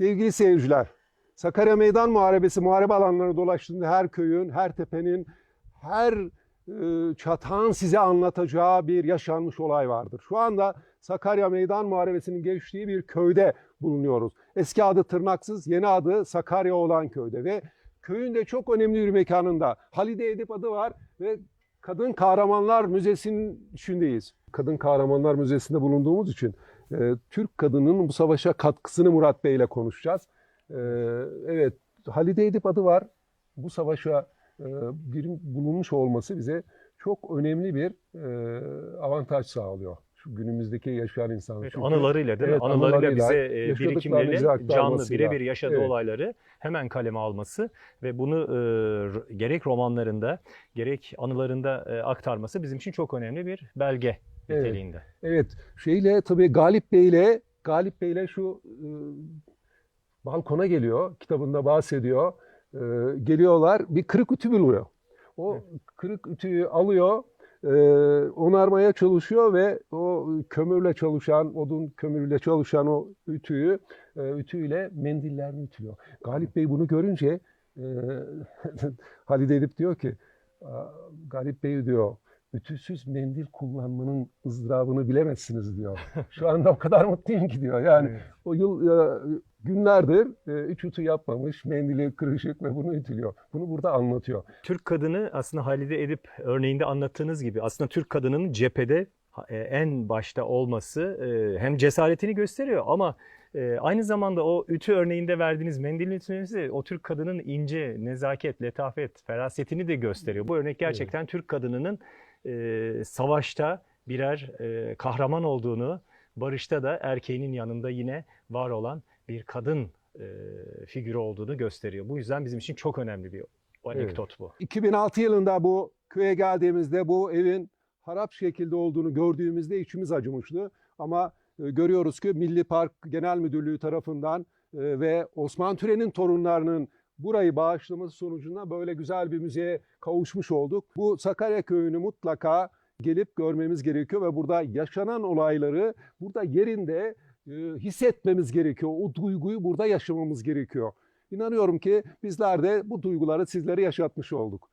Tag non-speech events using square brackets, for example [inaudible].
Sevgili seyirciler, Sakarya Meydan Muharebesi muharebe alanlarına dolaştığında her köyün, her tepenin, her e, çatağın size anlatacağı bir yaşanmış olay vardır. Şu anda Sakarya Meydan Muharebesi'nin geçtiği bir köyde bulunuyoruz. Eski adı Tırnaksız, yeni adı Sakarya olan köyde ve köyün de çok önemli bir mekanında. Halide Edip adı var ve Kadın Kahramanlar Müzesi'nin içindeyiz. Kadın Kahramanlar Müzesi'nde bulunduğumuz için e, Türk kadının bu savaşa katkısını Murat Bey ile konuşacağız. E, evet, Halide Edip adı var. Bu savaşa e, bir bulunmuş olması bize çok önemli bir e, avantaj sağlıyor. Şu günümüzdeki yaşayan insan. Evet, Çünkü- anılarıyla değil mi? Evet, Anılarıyla, anılarıyla, bize e, birikimleriyle canlı birebir yaşadığı Evet. olayları hemen kaleme alması ve bunu e, gerek romanlarında gerek anılarında e, aktarması bizim için çok önemli bir belge. Niteliğinde. Evet, şeyle tabii Galip Bey'le Galip Bey'le şu e, balkona geliyor, kitabında bahsediyor. E, geliyorlar, bir kırık ütü buluyor. O kırık ütüyü alıyor, e, onarmaya çalışıyor ve o kömürle çalışan, odun kömürle çalışan o ütüyü e, ütüyle mendillerini ütülüyor. Galip Bey bunu görünce e, [laughs] Halide Edip diyor ki, "Aa, Galip Bey diyor, ütüsüz mendil kullanmanın ızdırabını bilemezsiniz diyor. Şu anda o kadar mutluyum ki diyor. Yani Evet. o yıl e, günlerdir e, üç ütü yapmamış, mendili kırışık ve bunu ütülüyor. Bunu burada anlatıyor. Türk kadını aslında Halide Edip örneğinde anlattığınız gibi aslında Türk kadının cephede e, en başta olması hem cesaretini gösteriyor ama e, aynı zamanda o ütü örneğinde verdiğiniz mendilin ütülemesi o Türk kadının ince, nezaket, letafet, ferasetini de gösteriyor. Bu örnek gerçekten Türk kadınının e, savaşta birer e, kahraman olduğunu, barışta da erkeğinin yanında yine var olan bir kadın e, figürü olduğunu gösteriyor. Bu yüzden bizim için çok önemli bir anekdot bu. 2006 yılında bu köye geldiğimizde bu evin harap şekilde olduğunu gördüğümüzde içimiz acımıştı. Ama e, görüyoruz ki Milli Park Genel Müdürlüğü tarafından e, ve Osman Türen'in torunlarının burayı bağışlaması sonucunda böyle güzel bir müzeye kavuşmuş olduk. Bu Sakarya Köyü'nü mutlaka gelip görmemiz gerekiyor ve burada yaşanan olayları burada yerinde e, hissetmemiz gerekiyor. O duyguyu burada yaşamamız gerekiyor. İnanıyorum ki bizler de bu duyguları sizlere yaşatmış olduk.